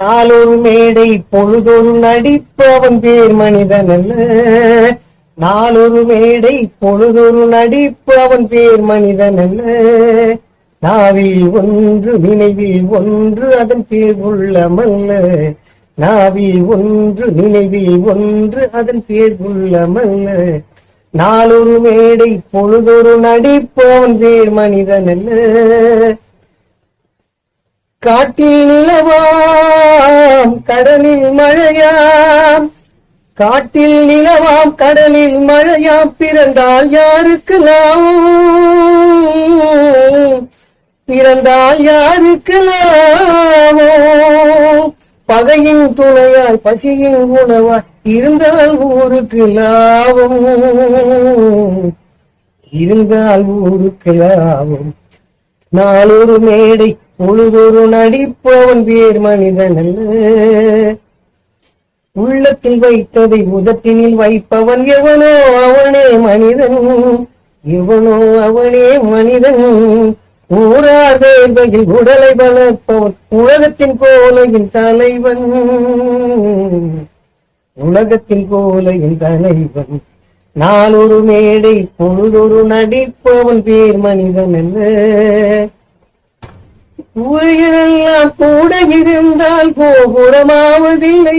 நாளொரு மேடை பொழுதொரு நடிப்பு அவன் பேர் மனிதன் அல்ல. நாளொரு மேடை பொழுதொரு நடிப்பு அவன் பேர் மனிதன் அல்ல. நாவில் ஒன்று நினைவில் ஒன்று அதன் பேர் உள்ளமல்ல நாவில் ஒன்று நினைவில் ஒன்று அதன் பேர் உள்ளமல்ல நாளொரு மேடை பொழுதொரு நடிப்பு அவன் பேர் மனிதன் அல்ல. காட்டில் நிலவாம் கடலில் மழையாம். காட்டில் நிலவாம் கடலில் மழையாம். பிறந்தால் யாருக்கு லாபம்? பிறந்தால் யாருக்கு லாபம்? பகையின் துணையாய் பசியின் உணவாய் இருந்தால் ஊருக்கு லாபம். இருந்தால் ஊருக்கு லாபம். நாளொரு மேடை பொழுதொரு நடிப்பவன் வேர் மனிதன் அல்ல. உள்ளத்தில் வைத்ததை உதட்டினில் வைப்பவன் எவனோ அவனே மனிதன். எவனோ அவனே மனிதன். ஊரார் வேர்வையில் உடலை வளர்ப்பவன் உலகத்தின் கோலையின் தலைவன். உலகத்தின் கோலையின் தலைவன். நான் ஒரு மேடை பொழுதொரு நடிப்பவன் பேர் மனிதன் அல்ல. உயிரெல்லாம் கூட இருந்தால் கோபுரமாவதில்லை.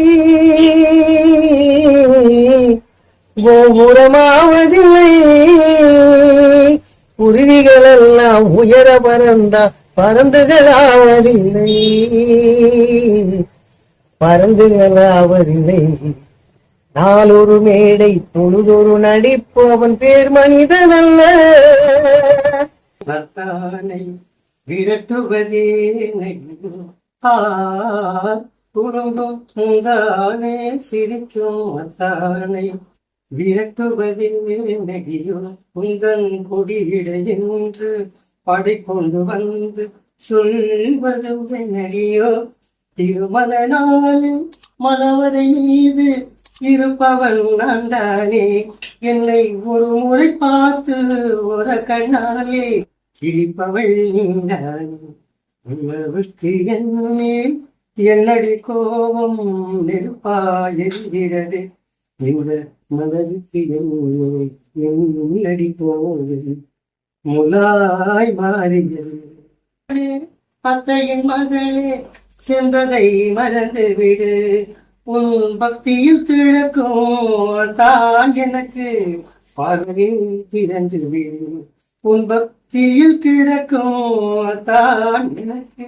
கோபுரமாவதில்லை. குருவிகள் எல்லாம் உயர பறந்தா பறந்துகளாவதில்லை பறந்துகளாவதில்லை நாளொரு மேடை பொழுதொரு நடிப்பு அவன் பேர் மனிதன் அல்ல நத்தானை விரட்டுவதே குடும்பம் தானே சிரிக்கும் தானே விரட்டுவதே நடியோ உந்தன் கொடியிட என்று படை கொண்டு வந்து சொல்வது நடியோ திருமண நாளில் மணவரை மீது இருப்பவன் நான் தானே. என்னை ஒரு முறை பார்த்து ஒரு கண்ணாலே சிரிப்பவள் நீந்தானே உறவுக்கு மேல் என்னடி கோபம் நெருப்பாயிருக்கிறது இந்த மனதுக்கு என்னடி போவது முலாய் மாறுகிறது அத்தையின் மகளே சென்றதை மறந்து விடு உன் பக்தியில் திழக்கும் தான் எனக்கு பார்வையில் திறந்து விடு உன் பக்தியில் கிடக்கும் தான் எனக்கு.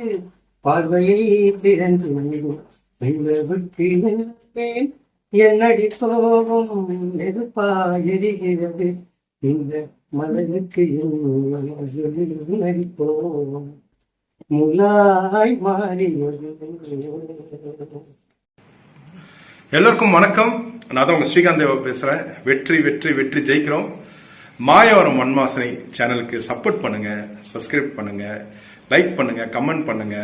பார்வையை திறந்து விட்டு என்னடி கோபம் நெருப்பா எரிகிறது. இந்த மலருக்கு என்னடி போவோம் முலாய் மாறியது. எல்லோருக்கும் வணக்கம். நான் தான் உங்க ஸ்ரீகாந்த் தேவா பேசுறேன். வெற்றி வெற்றி வெற்றி ஜெயிக்கிறோம். மாயவரம் மண்மாசனை சேனலுக்கு சப்போர்ட் பண்ணுங்க சப்ஸ்கிரைப் பண்ணுங்க லைக் பண்ணுங்க கமெண்ட் பண்ணுங்க.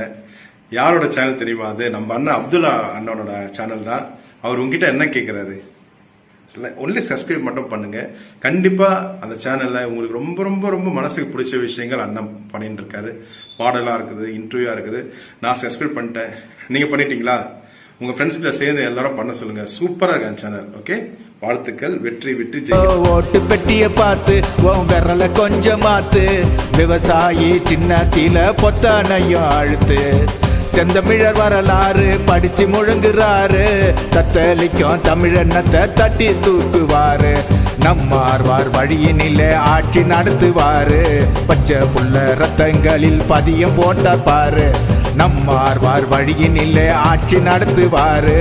யாரோட சேனல் தெரியுமா அது? நம்ம அண்ணன் அப்துல்லா அண்ணனோட சேனல் தான். அவர் உங்ககிட்ட என்ன கேட்கிறாரு ஒன்லி சப்ஸ்கிரைப் மட்டும் பண்ணுங்க. கண்டிப்பா அந்த சேனல்ல உங்களுக்கு ரொம்ப ரொம்ப ரொம்ப மனசுக்கு பிடிச்ச விஷயங்கள் அண்ணன் பண்ணிட்டு இருக்காரு. பாடலா இருக்குது இன்டர்வியூவா இருக்குது. நான் சப்ஸ்கிரைப் பண்ணிட்டேன். நீங்க பண்ணிட்டீங்களா? உங்க ஃப்ரெண்ட்ஸ்ல சேர்ந்து எல்லாரும் பண்ண சொல்லுங்க. சூப்பரா இருக்கு சேனல் ஓகே வாழ்த்துக்கள் வெற்றி விட்டு ஜெய் ஓட்டு பெட்டிய பார்த்து உன் விரல கொஞ்சம் மாத்து. விவசாயி சின்னத்தில பொத்தானையும் அழுத்து. செந்தமிழர் வரலாறு படிச்சு முழங்குறாரு. தத்தளிக்கும் தமிழனத்தை தட்டி தூக்குவாரு. நம்மார்வார் வழியினிலே ஆட்சி நடத்துவாரு. பச்சை புள்ள ரத்தங்களில் பதியம் போட்ட பாரு. நம்மார்வார் வழியினிலே ஆட்சி நடத்துவாரு.